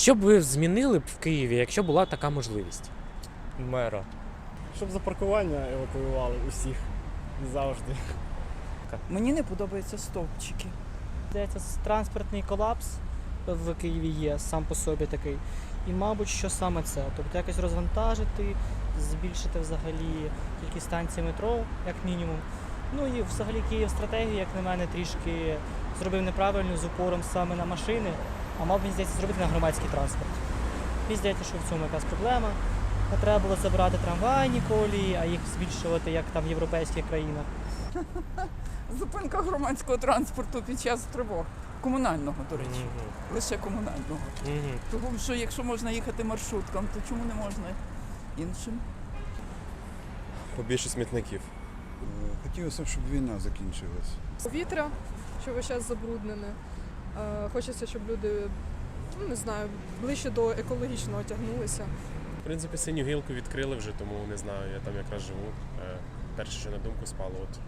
Що б ви змінили б в Києві, якщо була така можливість? Мера. Щоб за паркування евакуювали усіх завжди. Мені не подобаються стовпчики. Здається, транспортний колапс в Києві є сам по собі такий. І, мабуть, що саме це. Тобто якось розвантажити, збільшити взагалі кількість станцій метро, як мінімум. Ну і взагалі Київ стратегію, як на мене, трішки зробив неправильно з упором саме на машини, а мав він здається зробити на громадський транспорт. Мені здається, що в цьому якась проблема. Не треба було забирати трамвайні колії, а їх збільшувати, як там в європейських країнах. Зупинка громадського транспорту під час тривог. Комунального, до речі. Лише комунального. Тому що якщо можна їхати маршруткам, то чому не можна іншим? Побільше смітників. Е, Хотілося б, щоб війна закінчилась. повітря, що весь час забруднене. Е, Хочеться, щоб люди, ну не знаю, ближче до екологічного тягнулися. В принципі, синю гілку відкрили вже, тому не знаю, я там якраз живу. Е, Перше, що на думку спало, от